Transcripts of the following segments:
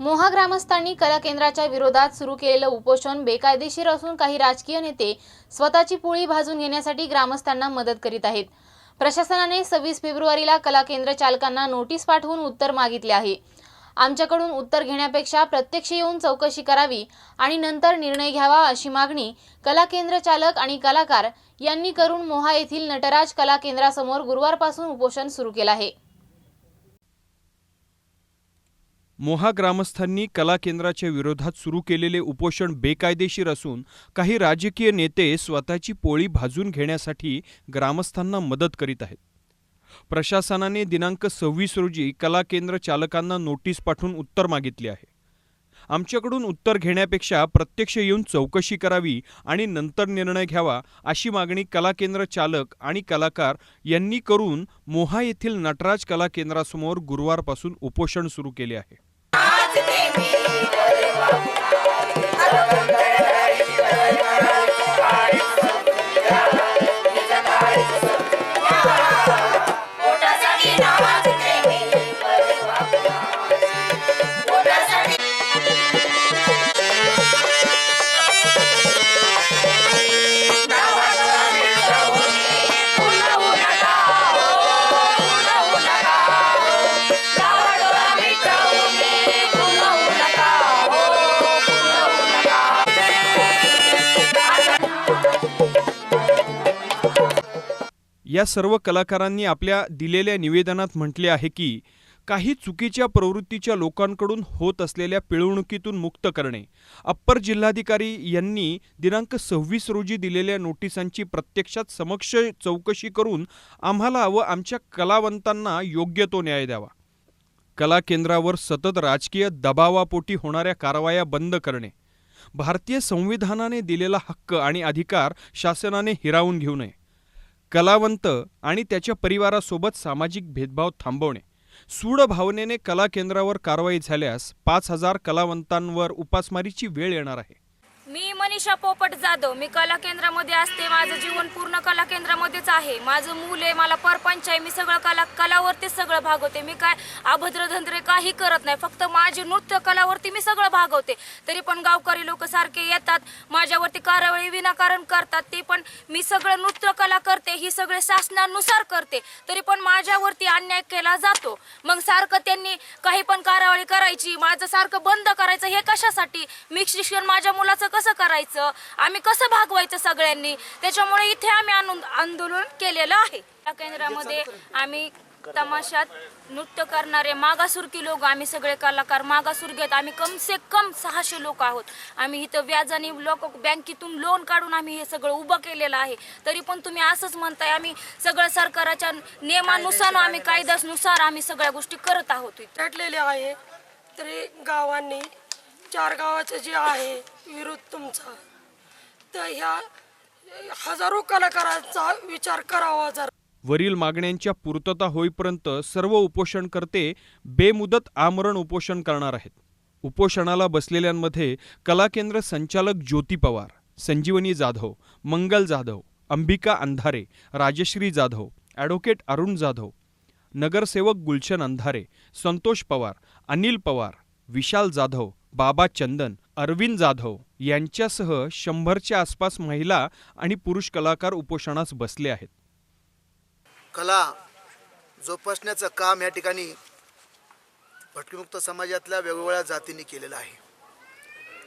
मोहा ग्रामस्थांनी कला केंद्राच्या विरोधात सुरू केलेलं उपोषण बेकायदेशीर असून काही राजकीय नेते स्वतःची पोळी भाजून घेण्यासाठी ग्रामस्थांना मदत करीत आहेत. प्रशासनाने सव्वीस फेब्रुवारीला कला केंद्र चालकांना नोटीस पाठवून उत्तर मागितले आहे. आमच्याकडून उत्तर घेण्यापेक्षा प्रत्यक्ष येऊन चौकशी करावी आणि नंतर निर्णय घ्यावा अशी मागणी कला केंद्र चालक आणि कलाकार यांनी करून मोहा येथील नटराज कला केंद्रासमोर गुरुवारपासून उपोषण सुरू केलं आहे. मोहा ग्रामस्थांनी कला केंद्राच्या विरोधात सुरू केलेले उपोषण बेकायदेशीर असून काही राजकीय नेते स्वतःची पोळी भाजून घेण्यासाठी ग्रामस्थांना मदत करीत आहेत. प्रशासनाने दिनांक सव्वीस रोजी कला केंद्र चालकांना नोटीस पाठवून उत्तर मागितले आहे. आमच्याकडून उत्तर घेण्यापेक्षा प्रत्यक्ष येऊन चौकशी करावी आणि नंतर निर्णय घ्यावा अशी मागणी कला केंद्र चालक आणि कलाकार यांनी करून मोहा येथील नटराज कला केंद्रासमोर गुरुवारपासून उपोषण सुरू केले आहे. Thank you. या सर्व कलाकारांनी आपल्या दिलेल्या निवेदनात म्हटले आहे की काही चुकीच्या प्रवृत्तीच्या लोकांकडून होत असलेल्या पिळवणुकीतून मुक्त करणे. अप्पर जिल्हाधिकारी यांनी दिनांक सव्वीस रोजी दिलेल्या नोटिसांची प्रत्यक्षात समक्ष चौकशी करून आम्हाला व आमच्या कलावंतांना योग्य तो न्याय द्यावा. कला केंद्रावर सतत राजकीय दबावापोटी होणाऱ्या कारवाया बंद करणे. भारतीय संविधानाने दिलेला हक्क आणि अधिकार शासनाने हिरावून घेऊ नये. कलावंत आणि त्याच्या परिवारासोबत सामाजिक भेदभाव थांबवणे. सूड भावनेने कला केंद्रावर कारवाई झाल्यास पाच हजार कलावंतांवर उपासमारीची वेळ येणार आहे. मी मनीषा पोपट जाधव. मी कला केंद्रामध्ये असते. माझं जीवन पूर्ण कला केंद्रामध्येच आहे. माझं मूल आहे मला परपंच आहे. मी सगळं कला कलावरती सगळं भागवते. मी काय अभद्र धंद्रे काही करत नाही. फक्त माझी नृत्य कलावरती मी सगळं भागवते. तरी पण गावकरी लोक सारखे येतात माझ्यावरती कारवाई विनाकारण करतात. ते पण मी सगळं नृत्य कला करते ही सगळे शासनानुसार करते. तरी पण माझ्यावरती अन्याय केला जातो. मग सारखं त्यांनी काही पण कारवाई करायची माझं सारखं बंद करायचं हे कशासाठी? मी शिक्षण माझ्या मुलाचं कसं कसं करायचं? आम्ही कसं भागवायचं सगळ्यांनी? त्याच्यामुळे इथे आम्ही आंदोलन केलेलं आहे. या केंद्रामध्ये आम्ही तमाशात नृत्य करणारे मागासुरकी लोक आम्ही सगळे कलाकार मागासुरगी घेत आम्ही कम से कम सहाशे लोक आहोत. आम्ही इथं व्याजाने लोक बँकेतून लोन काढून आम्ही हे सगळं उभं केलेलं आहे. तरी पण तुम्ही असंच म्हणताय आम्ही सगळं सरकारच्या नियमानुसार आम्ही कायद्यानुसार आम्ही सगळ्या गोष्टी करत आहोत आहे. तरी गावांनी चार गावाचं जे आहे विरोध तुमचा तर ह्या हजारो कलाकारांचा विचार करावा जरा. वरील मागण्यांच्या पूर्तता होईपर्यंत सर्व उपोषणकर्ते बेमुदत आमरण उपोषण करणार आहेत. उपोषणाला बसलेल्यांमध्ये कला केंद्र संचालक ज्योती पवार संजीवनी जाधव मंगल जाधव अंबिका अंधारे राजश्री जाधव ॲडव्होकेट अरुण जाधव नगरसेवक गुलशन अंधारे संतोष पवार अनिल पवार विशाल जाधव बाबा चंदन अरविंद जाधव यांच्यासह शंभरच्या आसपास महिला आणि पुरुष कलाकार उपोषणास बसले आहेत. कला जोपासण्याचं काम या ठिकाणी भटकीमुक्त समाजातल्या वेगवेगळ्या जातींनी केलेलं आहे.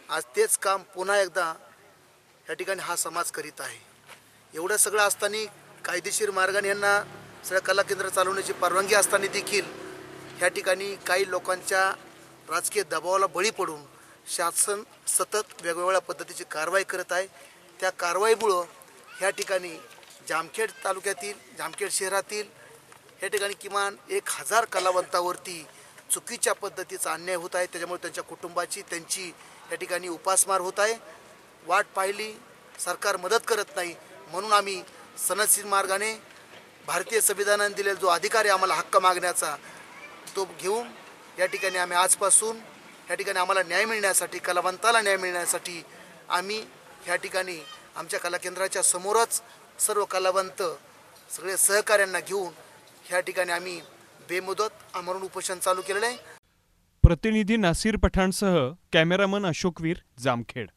आज तेच काम पुन्हा एकदा या ठिकाणी हा समाज करीत आहे. एवढं सगळं असताना कायदेशीर मार्गाने यांना सगळ्या कला केंद्र चालवण्याची परवानगी असताना देखील ह्या ठिकाणी काही लोकांच्या राजकीय दबावाला बळी पडून शासन सतत वेगवेगळ्या पद्धतीची कारवाई करत आहे. त्या कारवाईमुळं ह्या ठिकाणी जामखेड तालुक्यातील जामखेड शहरातील या ठिकाणी किमान एक हजार कलावंतावरती चुकीच्या पद्धतीचा अन्याय होत आहे. त्याच्यामुळे त्यांच्या कुटुंबाची त्यांची या ठिकाणी उपासमार होत आहे. वाट पाहिली सरकार मदत करत नाही म्हणून आम्ही सनसीन मार्गाने भारतीय संविधानाने दिलेला जो अधिकार आहे आम्हाला हक्क मागण्याचा तो घेऊन या ठिकाणी आम्ही आजपासून या ठिकाणी आम्हाला न्याय मिळण्यासाठी कलावंताला न्याय मिळण्यासाठी आम्ही ह्या ठिकाणी आमच्या कला केंद्राच्या समोरच सर्व कलावंत सगळे सहकाऱ्यांना घेऊन ह्या ठिकाणी आम्ही बेमुदत आमरण उपोषण चालू केलेलं आहे. प्रतिनिधी नासीर पठाणसह कॅमेरामन अशोकवीर जामखेड.